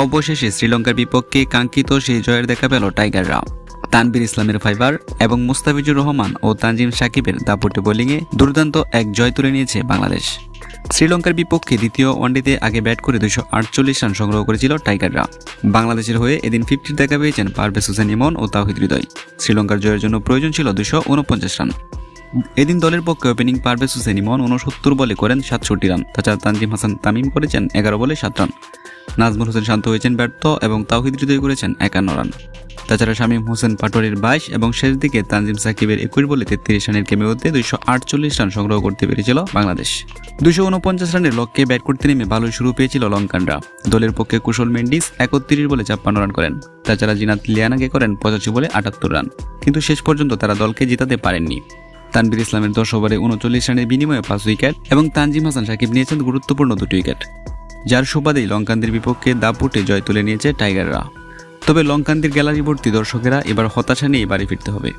অবশেষে শ্রীলঙ্কার বিপক্ষে কাঙ্ক্ষিত সেই জয়ের দেখা পেল টাইগাররা তানবির ইসলামের ফাইবার এবং মুস্তাফিজুর রহমান ও তানজিম সাকিবের দাপটে বোলিংয়ে দুর্দান্ত এক জয় তুলে নিয়েছে বাংলাদেশ। শ্রীলঙ্কার বিপক্ষে দ্বিতীয় ওয়ানডেতে আগে ব্যাট করে দুশো আটচল্লিশ রান সংগ্রহ করেছিল টাইগাররা বাংলাদেশের হয়ে এদিন ফিফটির দেখা পেয়েছেন পারভেজ হোসেন ইমন ও তাহিদ হৃদয়। শ্রীলঙ্কার জয়ের জন্য প্রয়োজন ছিল দুশো উনপঞ্চাশ রান। এদিন দলের পক্ষে ওপেনিং পারভেজ হোসেন ইমন উনসত্তর বলে করেন সাতষট্টি রান। তাছাড়া তানজিম হাসান তামিম করেছেন এগারো বলে সাত রান। নাজমুল হোসেন শান্ত হয়েছেন, ব্যর্থ এবং তাওহিদ হৃদয় করেছেন একান্ন রান। তাছাড়া শামীম হোসেন পাটোয়ারির বাইশ এবং শেষ দিকে তানজিম সাকিবের একুশ বলে তেত্রিশ রানের কেমেওতে দুইশো আটচল্লিশ রান সংগ্রহ করতে পেরেছিল বাংলাদেশ। দুশো উনপঞ্চাশ রানের লক্ষ্যে ব্যাট করতে নেমে ভালোই শুরু পেয়েছিল লঙ্কানরা। দলের পক্ষে কুশল মেন্ডিস একত্রিশ বলে ছাপ্পান্ন রান করেন। তাছাড়া জিনাত লিয়ানাকে করেন পঁচাশি বলে আটাত্তর রান। কিন্তু শেষ পর্যন্ত তারা দলকে জিতাতে পারেননি। তানবির ইসলামের দশ ওভারে উনচল্লিশ রানের বিনিময়ে পাঁচ উইকেট এবং তানজিম হাসান সাকিব নিয়েছেন গুরুত্বপূর্ণ দুটি উইকেট। যার সুবাদেই লঙ্কানদের বিপক্ষে দাপুটে জয় তুলে নিয়েছে টাইগাররা। তবে লঙ্কানদের গ্যালারিবর্তী দর্শকেরা এবার হতাশা নিয়ে বাড়ি ফিরতে হবে।